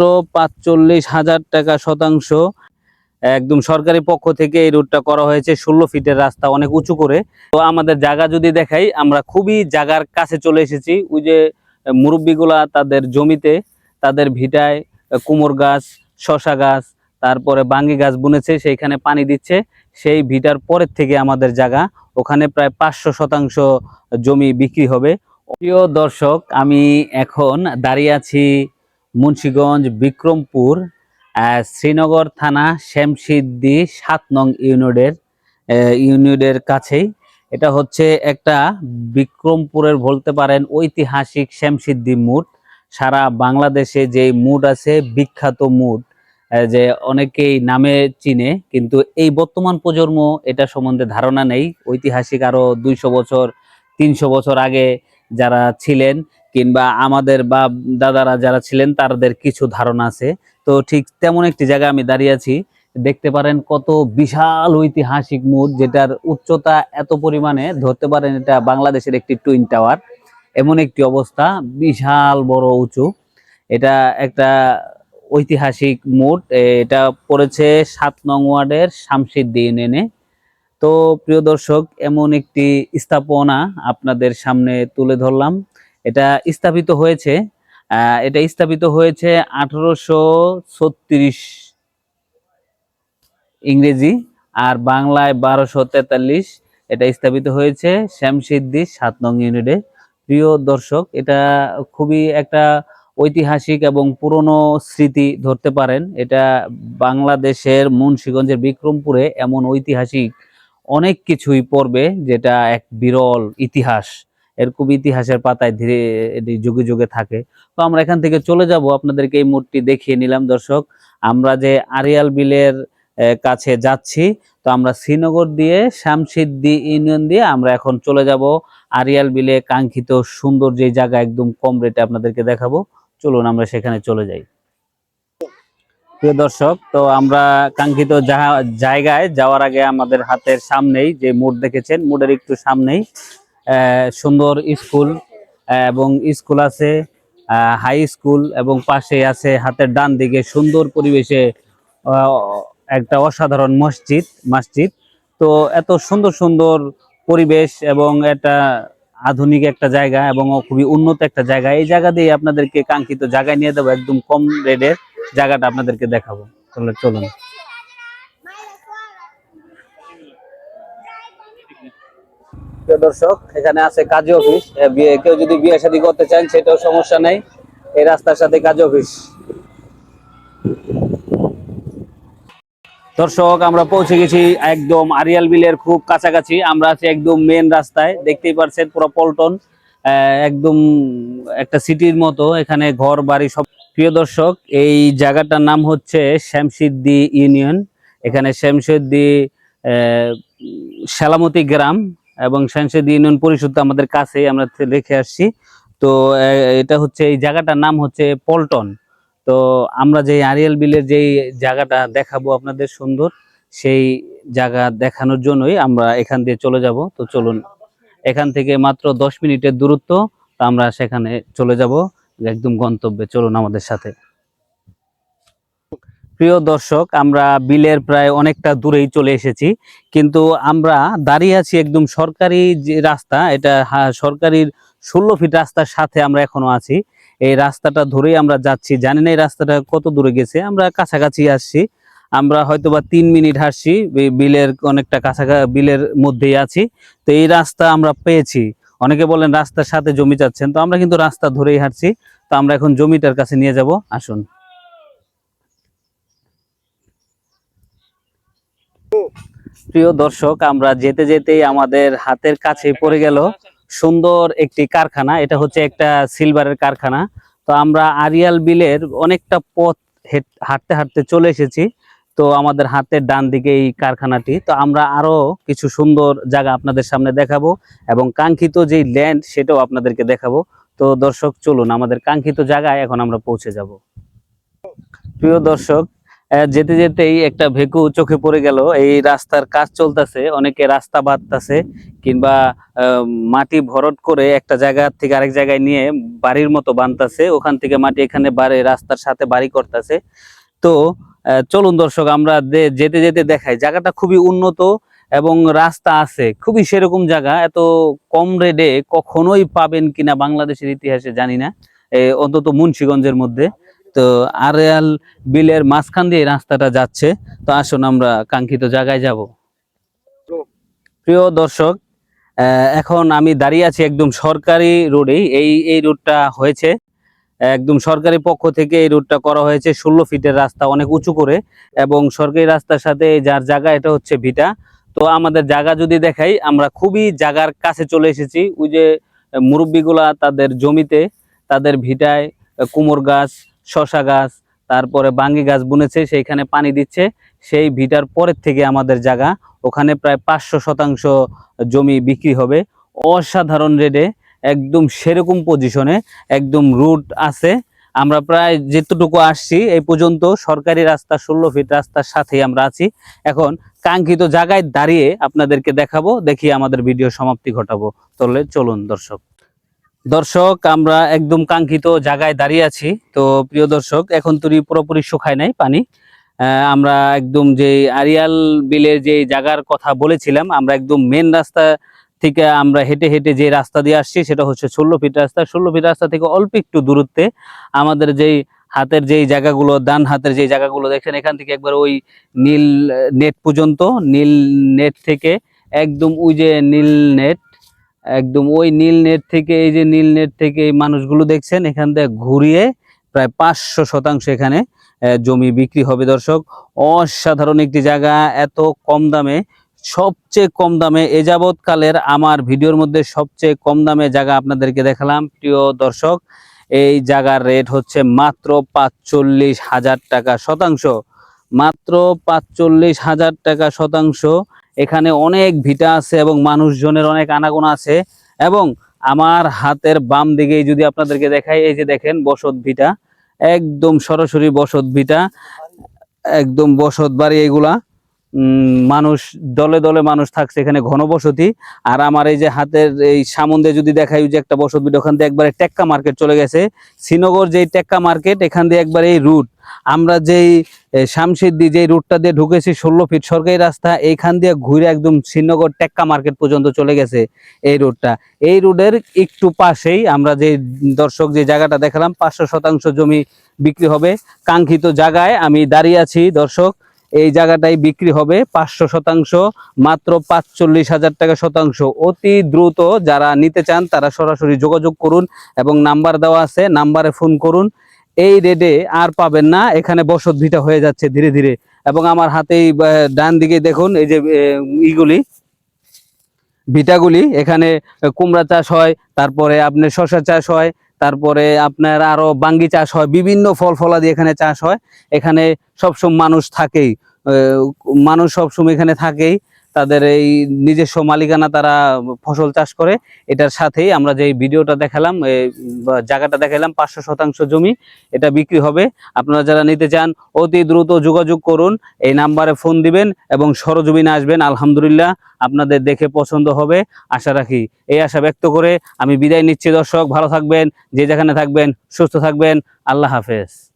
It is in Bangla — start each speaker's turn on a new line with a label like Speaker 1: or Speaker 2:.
Speaker 1: মাত্র পাঁচচল্লিশ হাজার টাকা শতাংশ। একদম সরকারি পক্ষ থেকে এই রুটটা করা হয়েছে ষোলো ফিটের রাস্তা, অনেক উঁচু করে। তো আমাদের জায়গা যদি দেখাই, আমরা খুবই জায়গার কাছে চলে এসেছি। ওই যে মুরব্বীগুলা তাদের জমিতে, তাদের ভিটায় কুমোর গাছ, শশা গাছ, তারপরে বাঙ্গি গাছ বুনেছে, সেইখানে পানি দিচ্ছে। সেই ভিটার পরের থেকে আমাদের জায়গা, ওখানে প্রায় পাঁচশো শতাংশ জমি বিক্রি হবে। প্রিয় দর্শক, আমি এখন দাঁড়িয়ে আছি মুন্সিগঞ্জ বিক্রমপুর শ্রীনগর থানা শ্যামসিদ্দি সাত নং ইউনিটের আহ, ইউনিটের কাছেই। এটা হচ্ছে একটা বিক্রমপুরের বলতে পারেন ঐতিহাসিক শ্যামসিদ্দি মুড সারা বাংলাদেশে যে মুড আছে বিখ্যাত মুড যে অনেকেই নামে চিনে কিন্তু এই বর্তমান প্রজন্ম এটা সম্বন্ধে ধারণা নেই। ঐতিহাসিক আরও দুইশো বছর তিনশো বছর আগে যারা ছিলেন কিংবা আমাদের বা দাদারা যারা ছিলেন, তাদের কিছু ধারণা আছে। তো ঠিক তেমন একটি জায়গায় আমি দাঁড়িয়ে আছি। দেখতে পারেন কত বিশাল ঐতিহাসিক মুড, যেটার উচ্চতা এত পরিমাণে, ধরতে পারেন এটা বাংলাদেশের একটি টুইন টাওয়ার। এমন একটি অবস্থা, বিশাল বড় উঁচু। এটা একটা ঐতিহাসিক মোড। এটা পড়েছে সাত নং ওয়ার্ডের শামসিদ্দি ইউনিয়নে তো প্রিয় দর্শক, এমন একটি স্থাপনা আপনাদের সামনে তুলে ধরলাম। এটা স্থাপিত হয়েছে এটা স্থাপিত হয়েছে আঠারোশো ছত্রিশ ইংরেজি আর বাংলায় বারোশো তেতাল্লিশ। এটা স্থাপিত হয়েছে শ্যামসিদ্দি সাত নং ইউনিটে। প্রিয় দর্শক, এটা খুবই একটা ঐতিহাসিক এবং পুরনো স্মৃতি ধরতে পারেন। এটা বাংলাদেশের মুন্সিগঞ্জের বিক্রমপুরে এমন ঐতিহাসিক অনেক কিছুই পড়বে যেটা এক বিরল ইতিহাস। এরকম ইতিহাসের পাতায় ধীরে এটি যুগে যুগে থাকে। তো আমরা এখান থেকে চলে যাব, আপনাদেরকে এই মূর্তি দেখিয়ে নিলাম। দর্শক, আমরা যে আরিয়াল বিলের কাছে যাচ্ছি, তো আমরা শ্রীনগর দিয়ে শামসিদ্দি ইউনিয়ন দিয়ে আমরা এখন চলে যাব। আরিয়াল বিলে কাঙ্ক্ষিত সুন্দর যে জায়গা একদম কম রেটে আপনাদেরকে দেখাবো। চলুন আমরা সেখানে চলে যাই। প্রিয় দর্শক, তো আমরা কাঙ্ক্ষিত জায়গায় যাওয়ার আগে আমাদের হাতের সামনেই যে মোড় দেখেছেন, মোড়ের একটু সামনেই সুন্দর স্কুল এবং স্কুল আছে হাই স্কুল, এবং পাশে আছে হাতের ডান দিকে সুন্দর পরিবেশে একটা অসাধারণ মসজিদ মসজিদ। তো এত সুন্দর সুন্দর পরিবেশ এবং একটা আধুনিক একটা জায়গা এবং খুবই উন্নত একটা জায়গা। এই জায়গা দিয়ে আপনাদেরকে কাঙ্ক্ষিত জায়গায় নিয়ে দেবো একদম কম রেটের। জায়গাটা আপনাদেরকে দেখাবো। চলে চলুন। দর্শক, এখানে আছে কাজী অফিস। কেউ যদি বিয়ে শাদী করতে চান, সেটাও সমস্যা নেই। এই রাস্তার সাথে কাজী অফিস। দর্শক, আমরা পৌঁছে গেছি একদম আরিয়াল বিলের খুব কাছাকাছি। আমরা আছি একদম মেন রাস্তায়। দেখতেই পারছেন পুরো পল্টন। একদম একটা সিটির মতো। এখানে ঘর, বাড়ি সব প্রিয় দর্শক, এই জায়গাটার নাম হচ্ছে শ্যামসিদ্দি ইউনিয়ন। এখানে শ্যামসিদ্দি শ্যালামতি গ্রাম এবং শ্যামসিদ্দি ইউনিয়ন পরিষদ আমাদের কাছে আমরা রেখে আসছি। তো এটা হচ্ছে, এই জায়গাটার নাম হচ্ছে পল্টন। তো, আমরা যে আরিয়াল বিলের যেই জায়গাটা দেখাবো আপনাদের সুন্দর, সেই জায়গা দেখানোর জন্যই আমরা এখান দিয়ে চলে যাব। তো চলুন, এখান থেকে মাত্র দশ মিনিটের দূরত্ব আমরা সেখানে চলে যাব। একদম গন্তব্যে, চলুন আমাদের সাথে। প্রিয় দর্শক, আমরা বিলের প্রায় অনেকটা দূরেই চলে এসেছি, কিন্তু আমরা দাঁড়িয়ে আছি একদম সরকারি যে রাস্তা, এটা সরকারির ষোলো ফিট রাস্তার সাথে আমরা এখনও আছি। এই রাস্তাটা ধরেই আমরা যাচ্ছি। জানি না এই রাস্তাটা কত দূরে গেছে, আমরা কাছাকাছি আসছি। আমরা হয়তো বা তিন মিনিট হাসছি বিলের অনেকটা কাছাকাছি বিলের মধ্যেই আছি। তো এই রাস্তা আমরা পেয়েছি। অনেকে বলেন রাস্তার সাথে জমি চাচ্ছেন। তো আমরা কিন্তু রাস্তা ধরেই হাঁটছি। তো আমরা এখন জমিটার কাছে নিয়ে যাব। আসুন। প্রিয় দর্শক, আমরা যেতে যেতেই আমাদের হাতের কাছে পড়ে গেল সুন্দর একটি কারখানা। এটা হচ্ছে একটা সিলভারের কারখানা। তো আমরা আরিয়াল বিলের অনেকটা পথ হেট- হাঁটতে হাঁটতে চলে এসেছি। তো আমাদের হাতের ডান দিকে এই কারখানাটি। তো আমরা আরও কিছু সুন্দর জায়গা আপনাদের সামনে দেখাবো এবং কাঙ্ক্ষিত যে ল্যান্ড সেটাও আপনাদেরকে দেখাবো। তো দর্শক, চলুন আমাদের কাঙ্ক্ষিত জায়গায় এখন আমরা পৌঁছে যাব। প্রিয় দর্শক যেতে যেতেই একটা ভেকু চোখে পড়ে গেল। এই রাস্তার কাজ চলতেছে, অনেকে রাস্তা বাঁধতাছে কিংবা মাটি ভরট করে একটা জায়গা থেকে আরেক জায়গায় নিয়ে বাড়ির মতো বানতাছে ওখান থেকে মাটি এখানে বাড়ি, রাস্তার সাথে বাড়ি করতেছে। তো চলুন দর্শক, আমরা যেতে যেতে দেখাই। জায়গাটা খুবই উন্নত এবং রাস্তা আছে, খুবই সেরকম জায়গা। এত কম রেটে কখনোই পাবেন কিনা বাংলাদেশের ইতিহাসে জানি না। অন্তত মুন্সিগঞ্জের মধ্যে। তো আরেয়াল বিলের মাঝখান দিয়ে রাস্তাটা যাচ্ছে। তো আসুন, আমরা কাঙ্ক্ষিত জায়গায় যাব। প্রিয় দর্শক এখন আমি দাঁড়িয়ে আছি একদম সরকারি রোডেই এই এই রোডটা হয়েছে। একদম সরকারি পক্ষ থেকে এই রোডটা করা হয়েছে। ষোলো ফিটের রাস্তা অনেক উঁচু করে এবং সরকারি রাস্তার সাথে যার জায়গা এটা হচ্ছে ভিটা। তো আমাদের জায়গা যদি দেখাই, আমরা খুবই জায়গার কাছে চলে এসেছি। ওই যে মুরব্বীগুলা তাদের জমিতে তাদের ভিটায় কুমোর গাছ শশা গাছ, তারপরে বাঙ্গি গাছ বুনেছে, সেইখানে পানি দিচ্ছে। সেই ভিটার পরের থেকে আমাদের জায়গা, ওখানে প্রায় পাঁচশো শতাংশ জমি বিক্রি হবে। অসাধারণ রেটে একদম সেরকম পজিশনে একদম রুট আছে। আমরা প্রায় যেতটুকু আসছি, এই পর্যন্ত সরকারি রাস্তা, ষোলো ফিট রাস্তার সাথেই আমরা আছি। এখন কাঙ্ক্ষিত জায়গায় দাঁড়িয়ে আপনাদেরকে দেখাবো, দেখি আমাদের ভিডিও সমাপ্তি ঘটাবো। তাহলে চলুন দর্শক। দর্শক, আমরা একদম কাঙ্ক্ষিত জায়গায় দাঁড়িয়ে আছি। তো প্রিয় দর্শক, এখন তুই পুরোপুরি শুকায় নাই পানি। আমরা একদম যে আরিয়াল বিলের যে জায়গার কথা বলেছিলাম, আমরা একদম মেন রাস্তা থেকে আমরা হেঁটে হেঁটে যে রাস্তা দিয়ে আসছি সেটা হচ্ছে ষোলো ফিট রাস্তা। ষোলো ফিট রাস্তা থেকে অল্প একটু দূরত্বে আমাদের যেই হাতের যেই জায়গাগুলো, ডান হাতের যেই জায়গাগুলো দেখছেন, এখান থেকে একবার ওই নীল নেট পর্যন্ত, নীল নেট থেকে একদম ওই যে নীল নেট, একদম ওই নীল নেট থেকে, এই যে নীল নেট থেকে এই মানুষগুলো দেখছেন, এখান থেকে ঘুরিয়ে প্রায় পাঁচশো শতাংশ এখানে জমি বিক্রি হবে দর্শক। অসাধারণ একটি জায়গা, এত কম দামে সবচেয়ে কম দামে এ যাবৎকালের আমার ভিডিওর মধ্যে সবচেয়ে কম দামে জায়গা আপনাদেরকে দেখালাম। প্রিয় দর্শক, এই জায়গার রেট হচ্ছে মাত্র পাঁচচল্লিশ হাজার টাকা শতাংশ। মাত্র পাঁচচল্লিশ হাজার টাকা শতাংশ। এখানে অনেক ভিটা আছে এবং মানুষজনের অনেক আনাগোনা আছে এবং আমার হাতের বাম দিকেই যদি আপনাদেরকে দেখাই, এই যে দেখেন বসত ভিটা, একদম সরাসরি বসত ভিটা, একদম বসত বাড়ি এগুলা। মানুষ, দলে দলে মানুষ থাকছে এখানে ঘনবসতি। আর আমার এই যে হাতের এই সামন্দে যদি দেখাই যে একটা বসত, ওখান দিয়ে একবারে টেক্কা মার্কেট চলে গেছে। শ্রীনগর যেই টেক্কা মার্কেট, এখান দিয়ে একবার এই রুট। আমরা যেই শামসিদ্দি যে রুটটা দিয়ে ঢুকেছি, ষোলো ফিট সরকারি রাস্তা, এইখান দিয়ে ঘুরে একদম শ্রীনগর টেক্কা মার্কেট পর্যন্ত চলে গেছে এই রুটটা। এই রুটের একটু পাশেই আমরা যে দর্শক যে জায়গাটা দেখালাম, পাঁচশো শতাংশ জমি বিক্রি হবে। কাঙ্ক্ষিত জায়গায় আমি দাঁড়িয়ে আছি, দর্শক। এই জায়গাটাই বিক্রি হবে পাঁচশো শতাংশ, মাত্র পাঁচচল্লিশ হাজার টাকা শতাংশ। অতি দ্রুত যারা নিতে চান, তারা সরাসরি যোগাযোগ করুন এবং নাম্বার দেওয়া আছে, নাম্বারে ফোন করুন। এই রেডে আর পাবেন না, এখানে বসত ভিটা হয়ে যাচ্ছে ধীরে ধীরে। এবং আমার হাতেই ডান দিকে দেখুন, এই যে ইগুলি, ভিটাগুলি। এখানে কুমড়া চাষ হয়, তারপরে আপনার শসা চাষ হয় তারপরে আপনার আরও বাঙ্গি চাষ হয়, বিভিন্ন ফল ফলাদি এখানে চাষ হয়। এখানে সবসময় মানুষ থাকেই মানুষ সবসময় এখানে থাকেই। তাদের এই নিজস্ব মালিকানা তারা ফসল চাষ করে। এটার সাথেই আমরা যে ভিডিওটা দেখালাম জায়গাটা দেখালাম, পাঁচশো শতাংশ জমি, এটা বিক্রি হবে। আপনারা যারা নিতে চান, অতি দ্রুত যোগাযোগ করুন, এই নাম্বারে ফোন দিবেন এবং সরজমিনে আসবেন, আলহামদুলিল্লাহ আপনাদের দেখে পছন্দ হবে। আশা রাখি এই আশা ব্যক্ত করে আমি বিদায় নিচ্ছি দর্শক, ভালো থাকবেন, যে যেখানে থাকবেন, সুস্থ থাকবেন, আল্লাহ হাফেজ।